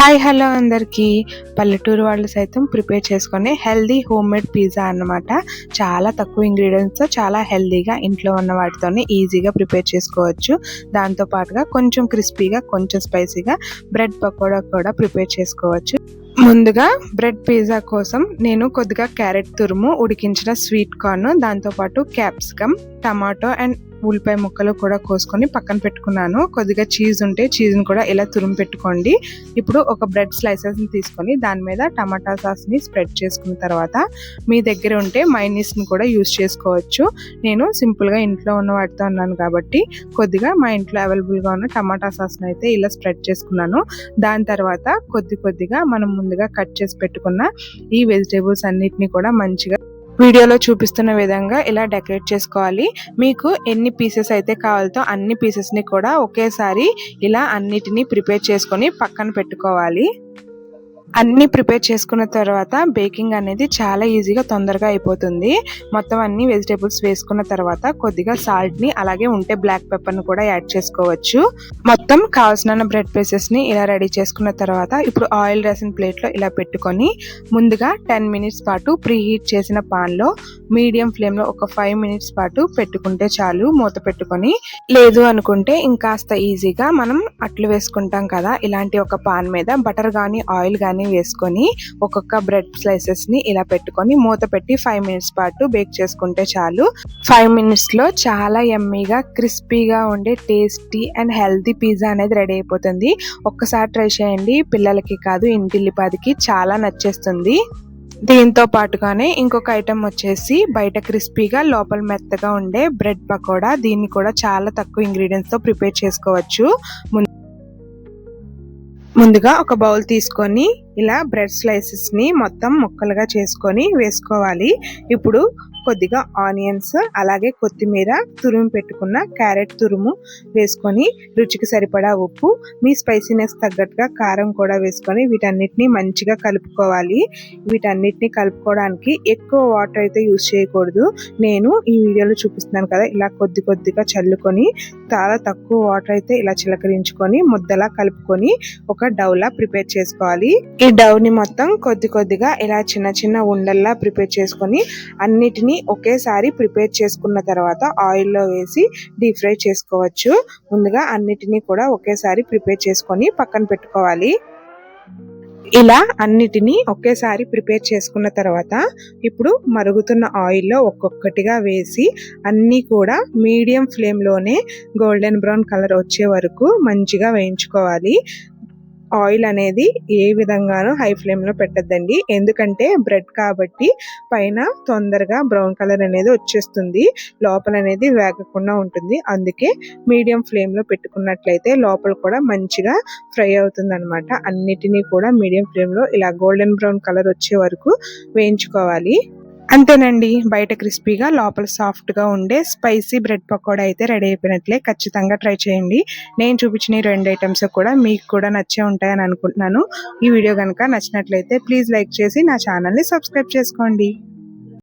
Hi hello అందరికీ. పల్లెటూరు వాళ్ళు సైతం ప్రిపేర్ చేసుకునే హెల్దీ హోమ్ మేడ్ పిజ్జా అన్నమాట. చాలా తక్కువ ఇంగ్రీడియంట్స్తో చాలా హెల్దీగా ఇంట్లో ఉన్న వాటితోనే ఈజీగా ప్రిపేర్ చేసుకోవచ్చు. దాంతో పాటుగా కొంచెం క్రిస్పీగా కొంచెం స్పైసీగా బ్రెడ్ పకోడా కూడా ప్రిపేర్ చేసుకోవచ్చు. ముందుగా బ్రెడ్ పిజ్జా కోసం నేను కొద్దిగా క్యారెట్ తురుము ఉడికించిన స్వీట్ కార్న్ దాంతోపాటు క్యాప్సికమ్ టమాటో అండ్ ఉల్లిపాయ ముక్కలు కూడా కోసుకొని పక్కన పెట్టుకున్నాను. కొద్దిగా చీజ్ ఉంటే చీజ్ని కూడా ఇలా తురుము పెట్టుకోండి. ఇప్పుడు ఒక బ్రెడ్ స్లైసెస్ని తీసుకొని దాని మీద టమాటా సాస్ని స్ప్రెడ్ చేసుకున్న తర్వాత మీ దగ్గర ఉంటే మైనీస్ని కూడా యూస్ చేసుకోవచ్చు. నేను సింపుల్గా ఇంట్లో ఉన్న వాటితో ఉన్నాను కాబట్టి కొద్దిగా మా ఇంట్లో అవైలబుల్గా ఉన్న టమాటా సాస్ని అయితే ఇలా స్ప్రెడ్ చేసుకున్నాను. దాని తర్వాత కొద్ది కొద్దిగా మనం ముందుగా కట్ చేసి పెట్టుకున్న ఈ వెజిటేబుల్స్ అన్నిటిని కూడా మంచిగా వీడియోలో చూపిస్తున్న విధంగా ఇలా డెకరేట్ చేసుకోవాలి. మీకు ఎన్ని పీసెస్ అయితే కావాలతో అన్ని పీసెస్ని కూడా ఒకేసారి ఇలా అన్నిటినీ ప్రిపేర్ చేసుకొని పక్కన పెట్టుకోవాలి. అన్ని ప్రిపేర్ చేసుకున్న తర్వాత బేకింగ్ అనేది చాలా ఈజీగా తొందరగా అయిపోతుంది. మొత్తం అన్ని వెజిటేబుల్స్ వేసుకున్న తర్వాత కొద్దిగా సాల్ట్ని అలాగే ఉంటే బ్లాక్ పెప్పర్ని కూడా యాడ్ చేసుకోవచ్చు. మొత్తం కావాల్సిన బ్రెడ్ పీసెస్ని ఇలా రెడీ చేసుకున్న తర్వాత ఇప్పుడు ఆయిల్ రాసిన ప్లేట్లో ఇలా పెట్టుకొని ముందుగా టెన్ మినిట్స్ పాటు ప్రీ హీట్ చేసిన పాన్లో మీడియం ఫ్లేమ్లో ఒక ఫైవ్ మినిట్స్ పాటు పెట్టుకుంటే చాలు మూత పెట్టుకొని. లేదు అనుకుంటే ఇంకాస్త ఈజీగా మనం అట్లు వేసుకుంటాం కదా ఇలాంటి ఒక పాన్ మీద బటర్ గానీ ఆయిల్ గానీ వేసుకొని ఒక్కొక్క బ్రెడ్ స్లైసెస్ని ఇలా పెట్టుకొని మూత పెట్టి ఫైవ్ మినిట్స్ పాటు బేక్ చేసుకుంటే చాలు. ఫైవ్ మినిట్స్లో చాలా ఎమ్మీగా క్రిస్పీగా ఉండే టేస్టీ అండ్ హెల్తీ పిజ్జా అనేది రెడీ అయిపోతుంది. ఒక్కసారి ట్రై చేయండి. పిల్లలకి కాదు ఇంటిల్లిపాదికి చాలా నచ్చేస్తుంది. దీంతో పాటుగానే ఇంకొక ఐటెం వచ్చేసి బయట క్రిస్పీగా లోపల మెత్తగా ఉండే బ్రెడ్ పకోడా. దీన్ని కూడా చాలా తక్కువ ఇంగ్రీడియంట్స్తో ప్రిపేర్ చేసుకోవచ్చు. ముందుగా ఒక బౌల్ తీసుకొని ఇలా బ్రెడ్ స్లైసెస్ని మొత్తం ముక్కలుగా చేసుకొని వేసుకోవాలి. ఇప్పుడు కొద్దిగా ఆనియన్స్ అలాగే కొత్తిమీర తురుము పెట్టుకున్న క్యారెట్ తురుము వేసుకొని రుచికి సరిపడా ఉప్పు మీ స్పైసీనెస్ తగ్గట్టుగా కారం కూడా వేసుకొని వీటన్నిటిని మంచిగా కలుపుకోవాలి. వీటన్నిటిని కలుపుకోవడానికి ఎక్కువ వాటర్ అయితే యూజ్ చేయకూడదు. నేను ఈ వీడియోలో చూపిస్తున్నాను కదా ఇలా కొద్ది కొద్దిగా చల్లుకొని చాలా తక్కువ వాటర్ అయితే ఇలా చిలకరించుకొని ముద్దలా కలుపుకొని ఒక డౌలా ప్రిపేర్ చేసుకోవాలి. ఈ డౌని మొత్తం కొద్ది కొద్దిగా ఇలా చిన్న చిన్న ఉండల్లా ప్రిపేర్ చేసుకొని అన్నిటినీ ఒకేసారి ప్రిపేర్ చేసుకున్న తర్వాత ఆయిల్లో వేసి డీప్ ఫ్రై చేసుకోవచ్చు. ముందుగా అన్నిటినీ కూడా ఒకేసారి ప్రిపేర్ చేసుకొని పక్కన పెట్టుకోవాలి. ఇలా అన్నిటినీ ఒకేసారి ప్రిపేర్ చేసుకున్న తర్వాత ఇప్పుడు మరుగుతున్న ఆయిల్లో ఒక్కొక్కటిగా వేసి అన్నీ కూడా మీడియం ఫ్లేమ్లోనే గోల్డెన్ బ్రౌన్ కలర్ వచ్చే వరకు మంచిగా వేయించుకోవాలి. ఆయిల్ అనేది ఏ విధంగానూ హై ఫ్లేమ్లో పెట్టద్దండి. ఎందుకంటే బ్రెడ్ కాబట్టి పైన తొందరగా బ్రౌన్ కలర్ అనేది వచ్చేస్తుంది. లోపల అనేది వేగకుండా ఉంటుంది. అందుకే మీడియం ఫ్లేమ్లో పెట్టుకున్నట్లయితే లోపల కూడా మంచిగా ఫ్రై అవుతుంది అన్నమాట అన్నిటినీ కూడా మీడియం ఫ్లేమ్లో ఇలా గోల్డెన్ బ్రౌన్ కలర్ వచ్చే వరకు వేయించుకోవాలి. అంతేనండి బయట క్రిస్పీగా లోపల సాఫ్ట్గా ఉండే స్పైసీ బ్రెడ్ పకోడా అయితే రెడీ అయిపోయినట్లే. ఖచ్చితంగా ట్రై చేయండి. నేను చూపించిన ఈ రెండు ఐటమ్స్ కూడా మీకు కూడా నచ్చే ఉంటాయని అనుకుంటున్నాను. ఈ వీడియో కనుక నచ్చినట్లయితే ప్లీజ్ లైక్ చేసి నా ఛానల్ని సబ్స్క్రైబ్ చేసుకోండి.